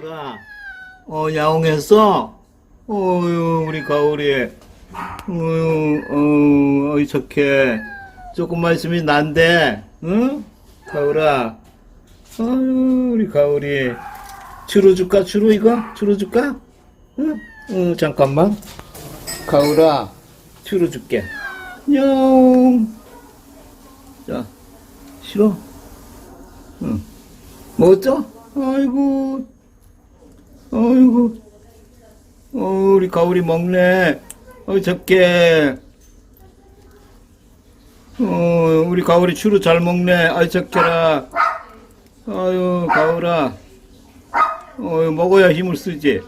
가을아, 어, 야옹했어? 어유 우리 가을이. 어유, 어, 어이, 착해. 조금만 있으면 난데, 응? 가을아. 어유 우리 가을이. 주로 줄까, 주로 이거? 주로 줄까? 응? 응, 잠깐만. 가을아, 주로 줄게. 냥. 자, 싫어? 응. 먹었죠? 아이고, 아이고, 어, 우리 가을이 먹네. 어, 적게. 어, 우리 가을이 주로 잘 먹네. 아이, 적게라. 아유, 가을아. 어, 먹어야 힘을 쓰지.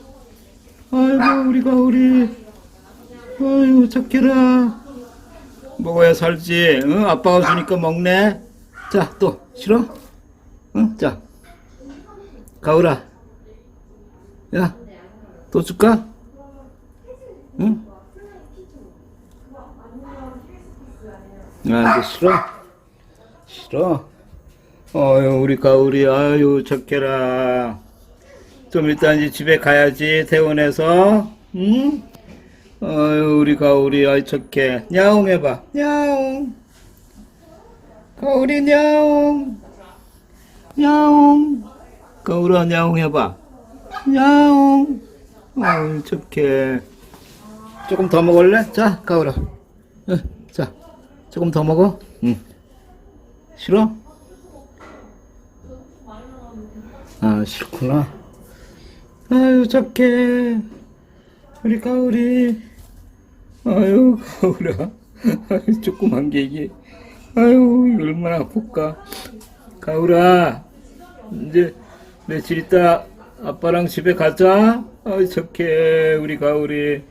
아이고, 우리 가을이. 아유, 적게라. 먹어야 살지. 응? 아빠가 주니까 먹네. 자, 또, 싫어? 응? 자. 가을아. 야, 또 줄까? 응? 아, 이제 싫어? 싫어? 어유 우리 가을이, 아유, 착해라. 좀 이따 이제 집에 가야지, 퇴원해서. 응? 어유 우리 가을이, 아이, 착해. 야옹 해봐. 야옹. 가을이, 야옹. 야옹. 가을아, 야옹 해봐. 야옹. 어유 착해. 조금 더 먹을래? 자. 응, 자, 조금 더 먹어. 응. 싫어? 아, 싫구나. 아유, 착해. 우리 가을이. 아유, 가을아. 아유, 조그만 게 이게. 아유, 얼마나 아플까. 가을아. 이제 며칠 있다 아빠랑 집에 가자. 아유, 착해. 우리 가을이.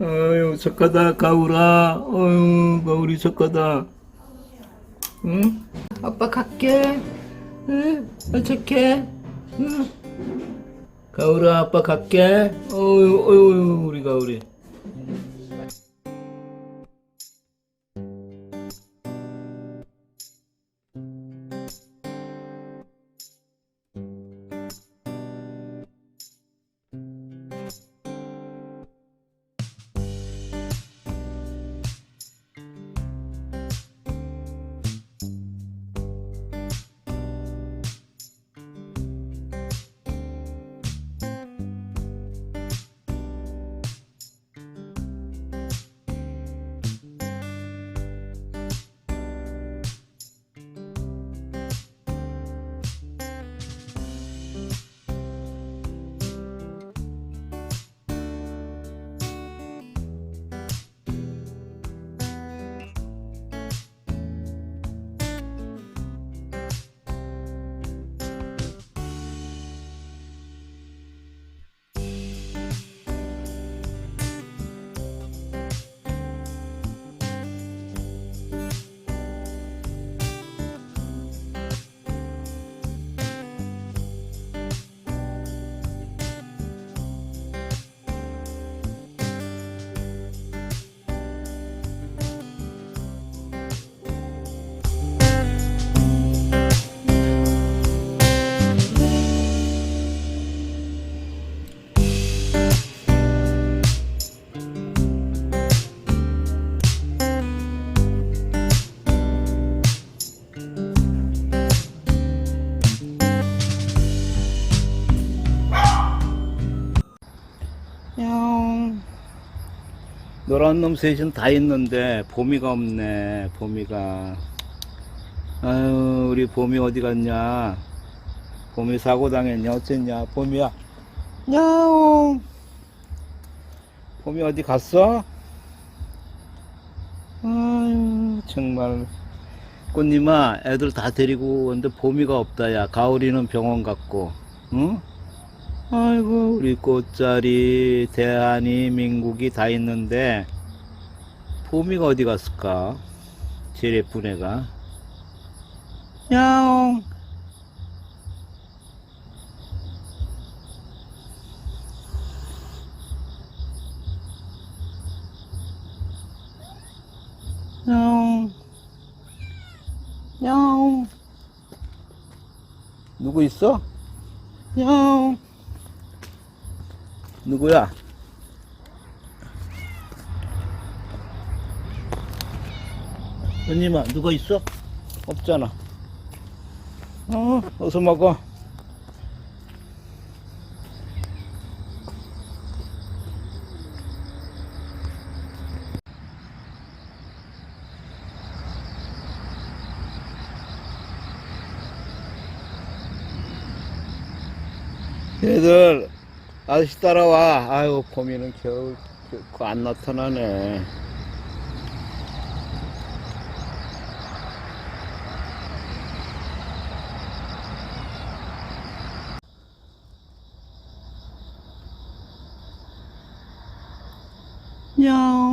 아유, 착하다, 가을아. 아유, 가을이 착하다. 응? 아빠 갈게. 응? 아, 착해. 응? 가을아, 아빠 갈게. 어유, 어유, 우리 가을이. 노란 놈 셋은 다 있는데 봄이가 없네. 봄이가. 아유 우리 봄이 어디 갔냐? 봄이 사고 당했냐? 어쨌냐? 봄이야. 야옹. 봄이 어디 갔어? 아유 정말. 꽃님아 애들 다 데리고 오는데 봄이가 없다 야 가을이는 병원 갔고 응? 아이고 우리 꽃자리 대한이 민국이 다 있는데 봄이가 어디 갔을까? 제일 예쁜 애가. 야옹. 야옹. 야옹. 누구 있어? 야옹 누구야? 언니마 누가 있어? 없잖아. 어, 어서 먹어. 얘들 아저씨 따라와. 아유 봄이는 겨우 결코 안 나타나네. 냥.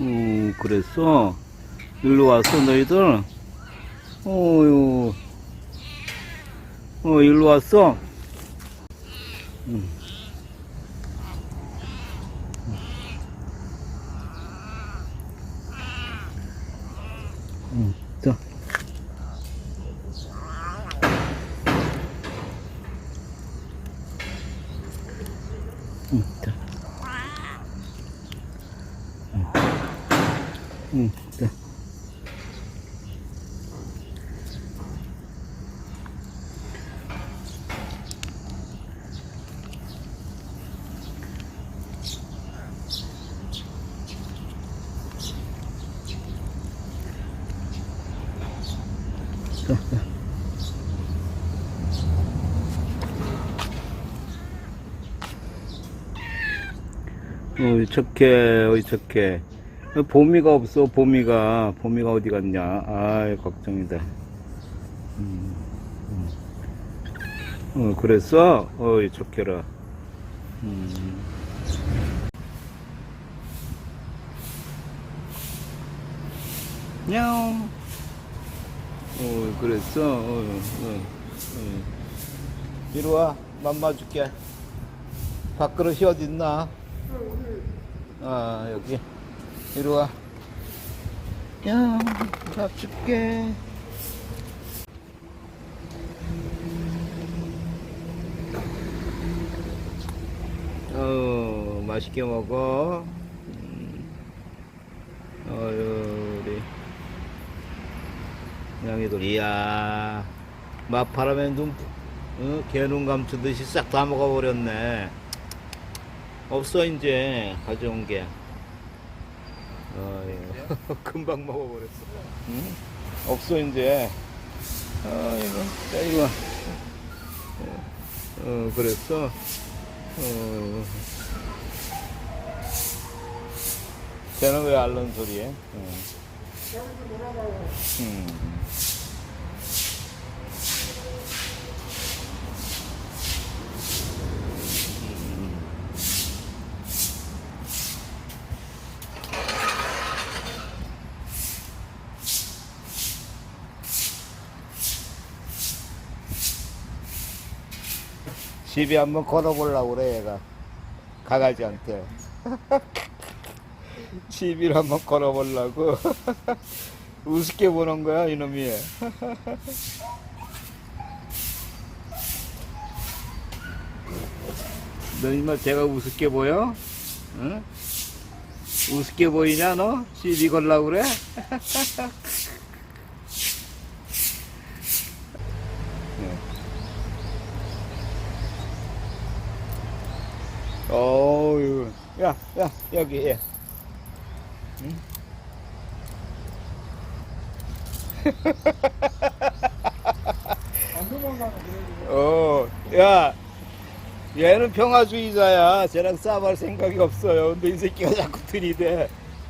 음, 그랬어? 일로 왔어, 너희들? 어유, 어, 일로 왔어? 음. 음, 자. 음, 자. 응, 자. 어이 착해 어이 착해 봄이가 없어 봄이가. 봄이가 어디 갔냐? 아이 걱정이다. 음, 음. 어 그랬어? 어이 착해라. 음. 냐옹. 어 그랬어? 어, 어, 어. 이리 와. 맘마 줄게. 밥그릇이 어딨나? 아 여기 이리 와. 야, 밥 줄게. 어, 맛있게 먹어. 음. 어유, 우리. 양이들, 이야. 마파라면 눈, 어, 개눈 감추듯이 싹 다 먹어버렸네. 없어, 이제. 가져온 게. 어, 예. 금방 먹어버렸어. 응? 없어, 이제. 아, 이거, 자, 이거. 어, 그랬어. 어. 쟤는 왜 알른 소리해? 어. 음. 집에 한번 걸어보려고 그래, 얘가. 강아지한테. 집을 한번 걸어보려고. 우습게 보는 거야, 이놈이. 너 이마 제가 우습게 보여? 응? 우습게 보이냐, 너? 시비 걸라고 그래? 어우, 야, 야, 여기, 예. 응? 어, 야, 얘는 평화주의자야. 쟤랑 싸움할 생각이 없어요. 근데 이 새끼가 자꾸 들이대.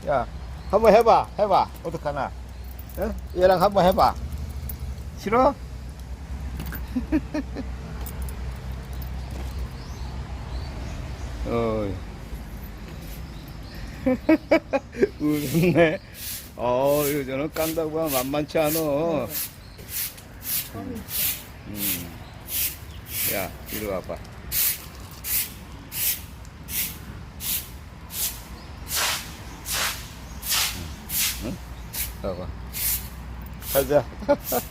야, 한번 해봐, 해봐. 어떡하나? 어? 얘랑 한번 해봐. 싫어? 어. 웃네. 어, 요즘은 깐다고 하면 만만치 않아. 음. 음. 야, 이리 와봐. 응? 와봐. 가자.